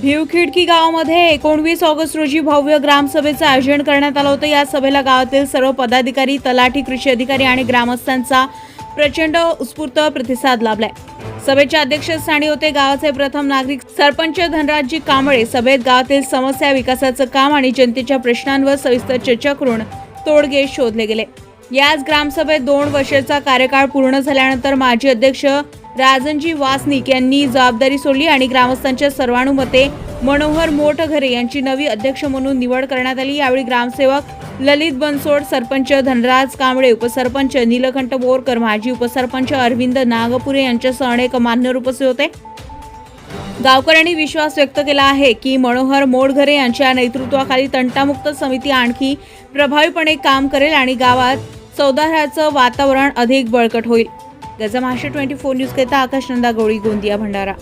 भिवखिडकी गावामध्ये एकोणवीस ऑगस्ट रोजी भव्य ग्रामसभेचं आयोजन करण्यात आलं होतं. या सभेला गावातील सर्व पदाधिकारी तलाठी कृषी अधिकारी आणि ग्रामस्थांचा प्रचंड उत्स्फूर्त प्रतिसाद लाभलाय. सभेच्या अध्यक्षस्थानी होते गावाचे प्रथम नागरिक सरपंच धनराजजी कांबळे. सभेत गावातील समस्या विकासाचं काम आणि जनतेच्या प्रश्नांवर सविस्तर चर्चा करून तोडगे शोधले गेले. याच ग्रामसभेत दोन वर्षाचा कार्यकाळ पूर्ण झाल्यानंतर माजी अध्यक्ष राजनजी वासनिक यांनी जबाबदारी सोडली आणि ग्रामस्थांच्या सर्वानुमते मनोहर मोठघरे यांची नवी अध्यक्ष म्हणून निवड करण्यात आली. यावेळी ग्रामसेवक ललित बनसोड सरपंच धनराज कांबळे उपसरपंच नीलकंठ बोरकर माजी उपसरपंच अरविंद नागपुरे यांच्यासह अनेक मान्यवर उपस्थित होते. गावकऱ्यांनी विश्वास व्यक्त केला आहे की मनोहर मोडघरे यांच्या नेतृत्वाखाली तंटामुक्त समिती आणखी प्रभावीपणे काम करेल आणि गावात चौदाऱ्याचं वातावरण अधिक बळकट होईल. त्याचा महाराष्ट्र ट्वेंटी फोर न्यूज करिता आकाश नंदा गवळी गोंदिया भंडारा.